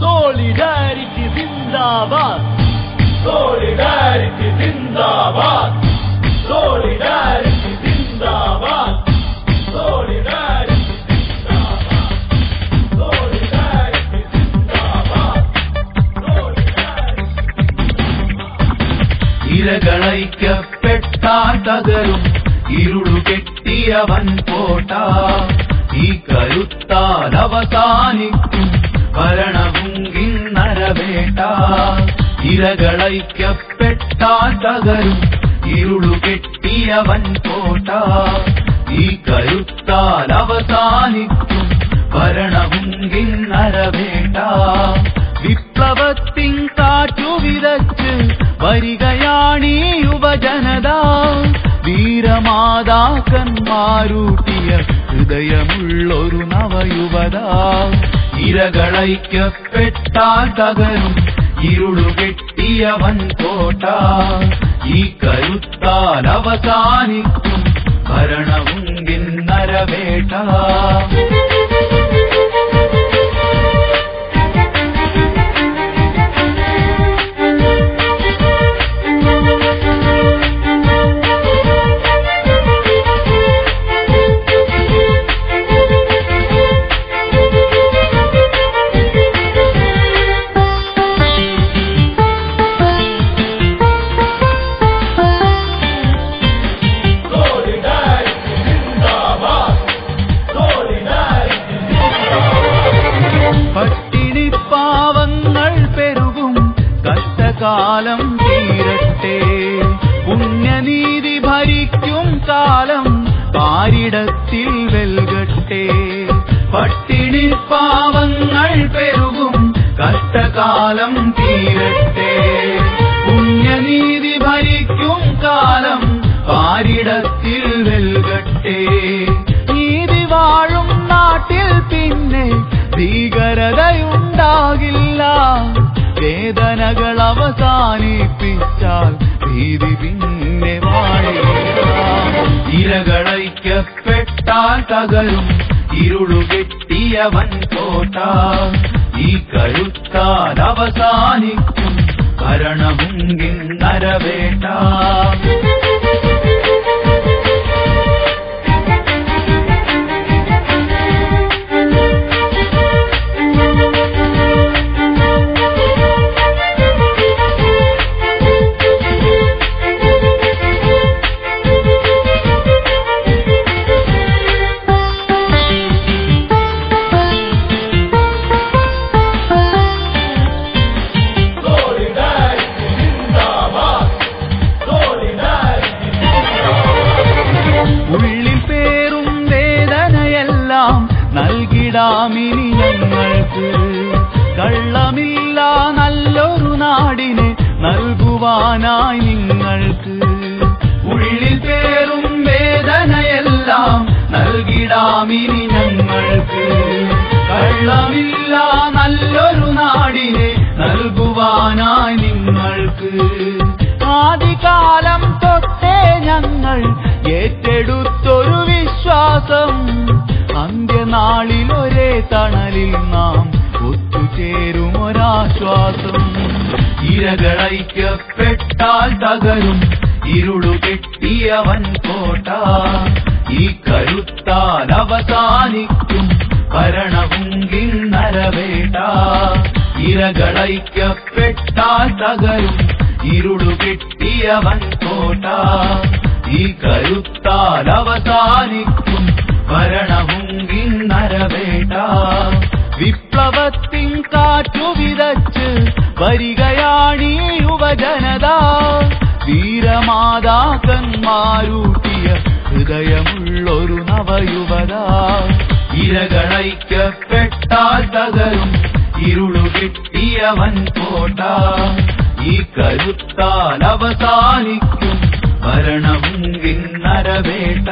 Solidarity സിന്ദാബാദ് Solidarity സിന്ദാബാദ് Solidarity സിന്ദാബാദ് സോളിഡാരിറ്റി സിന്ദാബാദ് സോളിഡാരിറ്റി സിന്ദാബാദ് ഇരകളൈക്കപ്പെട്ടാൽ തകരും ഇരുളു കെട്ടിയവൻ പോട്ട ഈ കരുത്താൽ അവസാനിക്കും ഭരണവും കിന്നരവേട്ട ഇരകളൈക്കപ്പെട്ടാൽ തകരും ഇരുളു കെട്ടിയവൻ കോട്ട. ഈ കരുത്താൽ അവസാനിക്കും. ഭരണവും കിന്നരവേട്ട വിപ്ലവത്തിൻ കാറ്റു വിതച്ച് വരികയാണീ യുവജനത. വീരമാതാക്കന്മാരൂട്ടിയ ഹൃദയമുള്ളൊരു നവയുവത. ഇരകളൈക്കപ്പെട്ടാൽ തകരും ഇരുളു കെട്ടിയവൻ കോട്ട ഈ കരുത്താൽ അവസാനിക്കും ഭരണവും കിന്നരവേട്ട കഷ്ടകാലം തീരട്ടെ. പുണ്യനീതി ഭരിക്കും കാലം പാരിടത്തിൽ വെൽകട്ടെ. പട്ടിണി പാവങ്ങൾ പെരുകും കഷ്ടകാലം തീരട്ടെ. പുണ്യനീതി ഭരിക്കും കാലം പാരിടത്തിൽ ഭീതി പിന്നെ ഇരകളയ്ക്കപ്പെട്ടാൽ തകരും ഇരുളു കെട്ടിയവൻ കോട്ട. ഈ കരുത്താൽ അവസാനിക്കും കരണമുങ്കിൽ കിന്നരവേട്ട നൽകിടാമിനി ഞങ്ങൾക്ക്. കള്ളമില്ല നല്ലൊരു നാടിനെ നൽകുവാനായി നിങ്ങൾക്ക്. ആദികാലം തൊട്ടേ ഞങ്ങൾ ഏറ്റെടുത്തൊരു വിശ്വാസം. അന്ത്യനാളിൽ ഒരേ തണലിൽ നാം ഒത്തുചേരും ഒരാശ്വാസം. ഇരകളൈക്കപ്പെട്ടാൽ തകരും ഇരുളു കെട്ടിയവൻ കോട്ട. ഈ കരുത്താൻ അവസാനിക്കും ഭരണവും കിന്നരവേട്ട. ഇരകളൈക്കപ്പെട്ടാൽ തകരും. ഇരുളു കിട്ടിയവൻ കോട്ട. ഈ കരുത്താൽ അവസാനിക്കും ഭരണവും കിന്നരവേട്ട. വിപ്ലവത്തിൻ കാറ്റു വിതച്ച് വരികയാണീ യുവജനത. വീരമാതാക്കന്മാരൂട്ടിയ ഹൃദയമുള്ളൊരു നവയുവത. ഇരകളയ്ക്കപ്പെട്ടാൽ തകരും ഇരുളു കിട്ടിയവൻ കോട്ട. ഈ കരുത്താൽ അവസാനിക്കും ഭരണവും കിന്നരവേട്ട